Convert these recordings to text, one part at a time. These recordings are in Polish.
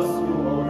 gospel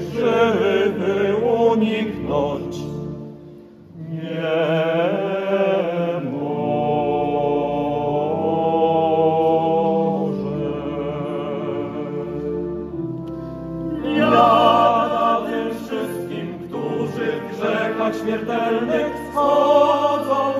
żeby uniknąć nie może. Biada tym wszystkim, którzy w grzechach śmiertelnych schodzą,